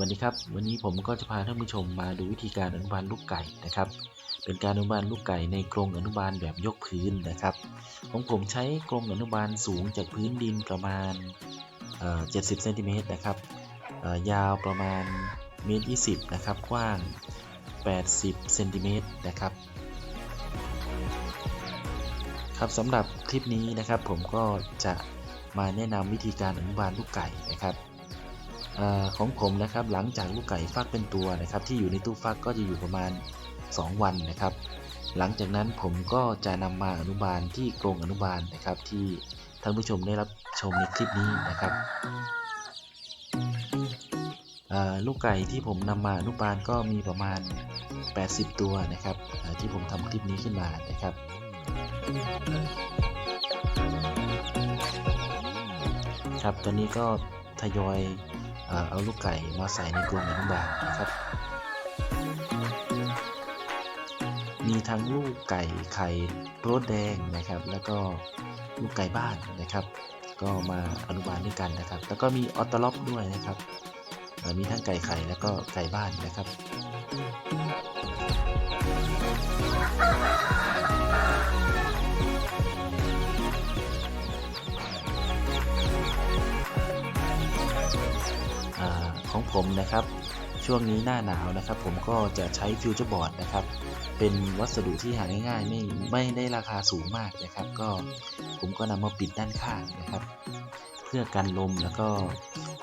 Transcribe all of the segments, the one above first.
วัสดีครับ วันนี้ผมก็จะพาท่านผู้ชมมาดูวิธีการอนุบาลลูกไก่นะครับ เป็นการอนุบาลลูกไก่ในกรงอนุบาลแบบยกพื้นนะครับ ของผมใช้กรงอนุบาลสูงจากพื้นดินประมาณเอ่อ70เซนติเมตรนะครับยาวประมาณเมตร20นะครับ กว้าง 80เซนติเมตรนะครับครับสำหรับคลิปนี้นะครับผมก็จะมาแนะนำวิธีการอนุบาลลูกไก่นะครับ อของผมนะครับหลังจากลูกไก่ฟักเป็นตัวนะครับที่อยู่ในตู้ฟักก็จะอยู่ประมาณ 2 วันนะครับ หลังจากนั้นผมก็จะนำมาอนุบาลที่กรงอนุบาลนะครับที่ท่านผู้ชมได้รับชมในคลิปนี้นะครับลูกไก่ที่ผมนำมาอนุบาลก็มีประมาณ 80 ตัวนะครับที่ผมทำคลิปนี้ขึ้นมานะครับครับตอนนี้ก็ทยอย เอาลูกไก่มาใส่ในกรงอนุบาลนะครับ มีทั้งลูกไก่ไข่รสแดงนะครับ แล้วก็ลูกไก่บ้านนะครับ ก็มาอนุบาลด้วยกันนะครับ แล้วก็มีออตล็อปด้วยนะครับ มีทั้งไก่ไข่แล้วก็ไก่บ้านนะครับ อของผมนะครับ ช่วงนี้หน้าหนาวนะครับ ผมก็จะใช้ฟิวเจอร์บอร์ดนะครับ เป็นวัสดุที่หาง่ายๆไม่ไม่ได้ราคาสูงมากนะครับ ก็ผมก็นำมาปิดด้านข้างนะครับ เพื่อกันลมแล้วก็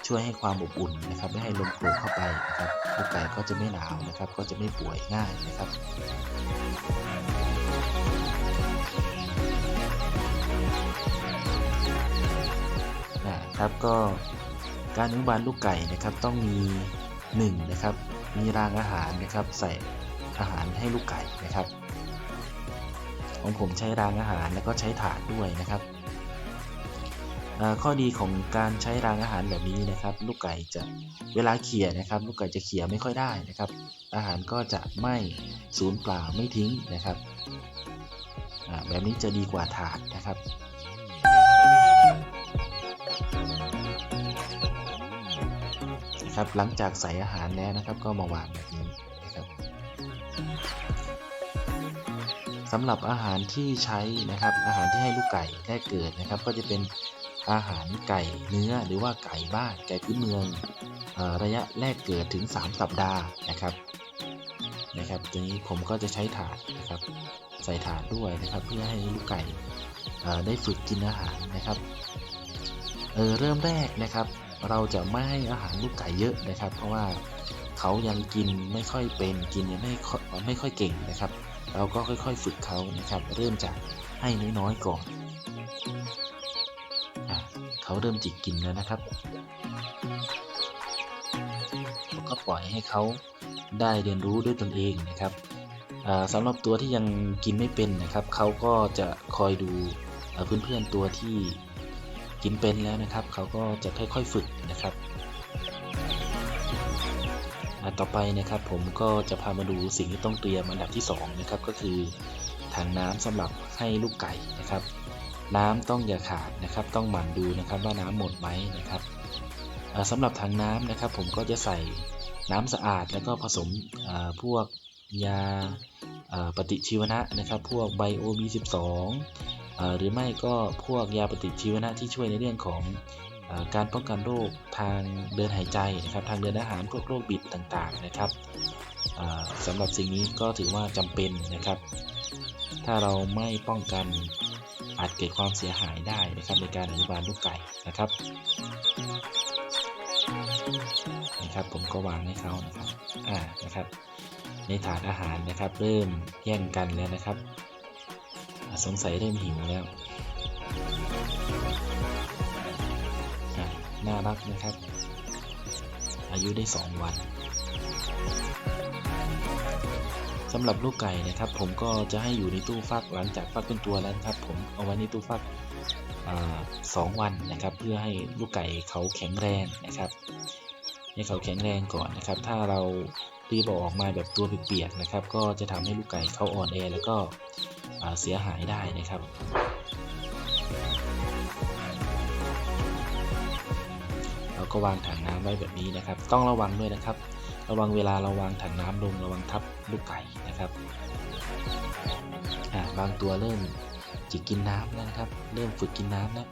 ช่วยให้ความอบอุ่นนะครับไม่ให้ลมโกรกเข้าไปนะครับลูกไก่ก็จะไม่หนาวนะครับ ก็จะไม่ป่วยง่ายนะครับนะครับก็ การอนุบาลลูกไก่นะครับต้องมี1นะครับมีรางอาหารนะครับ ใส่อาหารให้ลูกไก่นะครับ ของผมใช้รางอาหารแล้วก็ใช้ถาดด้วยนะครับข้อดีของการใช้รางอาหารแบบนี้นะครับ ลูกไก่จะเวลาเขี่ยนะครับ ลูกไก่จะเขี่ยไม่ค่อยได้นะครับ อาหารก็จะไม่สูญเปล่าไม่ทิ้งนะครับแบบนี้จะดีกว่าถาดนะครับ นะครับ หลังจากใส่อาหารแล้วนะครับ ก็มาวางแบบนี้นะครับสำหรับอาหารที่ใช้นะครับ อาหารที่ให้ลูกไก่แรกเกิดนะครับ ก็จะเป็นอาหารไก่เนื้อหรือว่าไก่บ้านไก่พื้นเมืองระยะแรกเกิดถึง 3 สัปดาห์นะครับนะครับทีนี้ผมก็จะใช้ถาดนะครับ ใส่ถาดด้วยนะครับ เพื่อให้ลูกไก่ได้ฝึกกินอาหารนะครับเออเริ่มแรกนะครับ เราจะไม่ให้อาหารลูกไก่เยอะนะครับ เพราะว่าเขายังกินไม่ค่อยเป็นกินยังไม่ไม่ค่อยเก่งนะครับ เราก็ค่อยๆ ฝึกเขานะครับ เริ่มจากให้น้อยๆก่อนอเขาเริ่มจิกกินแล้วนะครับก็ปล่อยให้เขาได้เรียนรู้ด้วยตนเองนะครับอ่าสำหรับตัวที่ยังกินไม่เป็นนะครับ เขาก็จะคอยดูเพื่อนๆตัวที่ กินเป็นแล้วนะครับ เขาก็จะค่อยๆฝึกนะครับต่อไปนะครับผมก็จะพามาดูสิ่งที่ต้องเตรียมอันดับที่2นะครับก็คือถังน้ำสำหรับให้ลูกไก่นะครับ น้ำต้องอย่าขาดนะครับ ต้องหมั่นดูนะครับว่าน้ำหมดไหมนะครับอ่าสำหรับถังน้ำนะครับ ผมก็จะใส่น้ำสะอาดแล้วก็ผสมพวกยาปฏิชีวนะนะครับ พวกไบโอ B12 อ่า หรือไม่ก็พวกยาปฏิชีวนะที่ช่วยในเรื่องของอการป้องกันโรคทางเดินหายใจนะครับทางเดินอาหารพวกโรคบิดต่างๆนะครับสำหรับสิ่งนี้ก็ถือว่าจำเป็นนะครับ ถ้าเราไม่ป้องกันอาจเกิดความเสียหายได้นะครับในการอนุบาลลูกไก่นะครับนะครับผมก็วางให้เขานะครับอ่านะครับ ในถาดอาหารนะครับ เริ่มแย่งกันแล้วนะครับ สงสัยเริ่มหิวแล้วน่ารักนะครับ อายุได้ 2 วันสำหรับลูกไก่นะครับ ผมก็จะให้อยู่ในตู้ฟักหลังจากฟักเป็นตัวแล้วนะครับ ผมเอาไว้ในตู้ฟักสองวันนะครับ เพื่อให้ลูกไก่เขาแข็งแรงนะครับ ให้เขาแข็งแรงก่อนนะครับ ถ้าเรารีบเอาออกมาแบบตัวเปียกๆนะครับ ก็จะทำให้ลูกไก่เขาอ่อนแอแล้วก็ เสียหายได้นะครับ เราก็วางถังน้ำไว้แบบนี้นะครับ ต้องระวังด้วยนะครับ ระวังเวลาเราวางถังน้ำลงระวังทับลูกไก่นะครับบางตัวเริ่มจิกกินน้ำแล้วนะครับ เริ่มฝึกกินน้ำแล้ว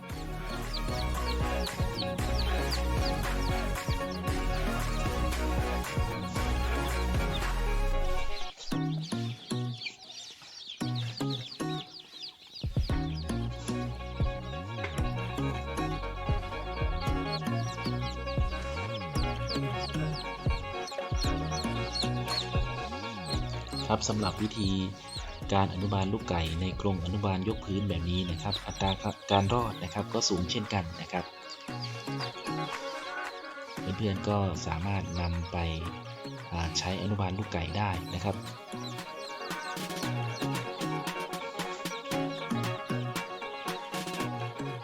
ครับสำหรับวิธีการอนุบาลลูกไก่ในกรงอนุบาลยกพื้นแบบนี้นะครับ อัตราการรอดนะครับก็สูงเช่นกันนะครับ เพื่อนๆก็สามารถนำไปใช้อนุบาลลูกไก่ได้นะครับ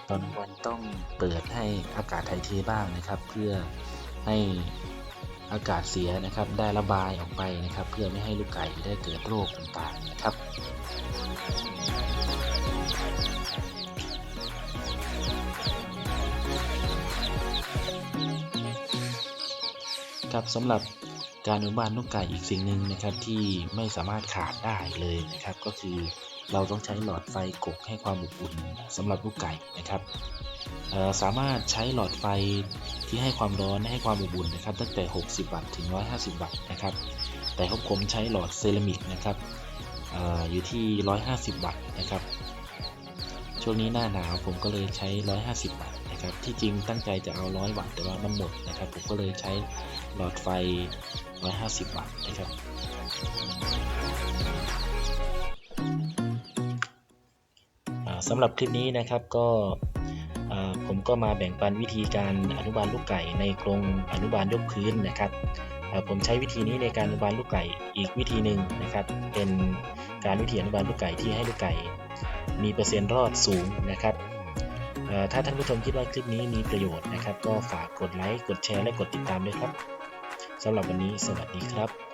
ตอนวันต้องเปิดให้อากาศถ่ายเทบ้างนะครับ เพื่อให้ อากาศเสียนะครับ ได้ระบายออกไปนะครับ เพื่อไม่ให้ลูกไก่ได้เกิดโรคต่างๆนะครับครับสำหรับการอนุบาลลูกไก่อีกสิ่งหนึ่งนะครับที่ไม่สามารถขาดได้เลยนะครับ ก็คือ เราต้องใช้หลอดไฟกกให้ความอบอุ่นสำหรับลูกไก่นะครับสามารถใช้หลอดไฟที่ให้ความร้อนให้ความอบอุ่นนะครับ ตั้งแต่ 60 วัตต์ถึง 150 วัตต์นะครับ แต่ของผมใช้หลอดเซรามิกนะครับอออยู่ที่ 150 วัตต์นะครับ ช่วงนี้หน้าหนาวผมก็เลยใช้ 150 วัตต์นะครับ ที่จริงตั้งใจจะเอา 100 วัตต์แต่ว่ามันหมดนะครับ ผมก็เลยใช้หลอดไฟ 150 วัตต์นะครับ สำหรับคลิปนี้นะครับก็ผมก็มาแบ่งปันวิธีการอนุบาลลูกไก่ในกรงอนุบาลยกพื้นนะครับผมใช้วิธีนี้ในการอนุบาลลูกไก่อีกวิธีหนึ่งนะครับ เป็นการวิธีอนุบาลลูกไก่ที่ให้ลูกไก่ มีเปอร์เซ็นต์รอดสูงนะครับถ้าท่านผู้ชมคิดว่าคลิปนี้มีประโยชน์นะครับ ก็ฝากกดไลค์กดแชร์และกดติดตามด้วยครับสำหรับวันนี้สวัสดีครับ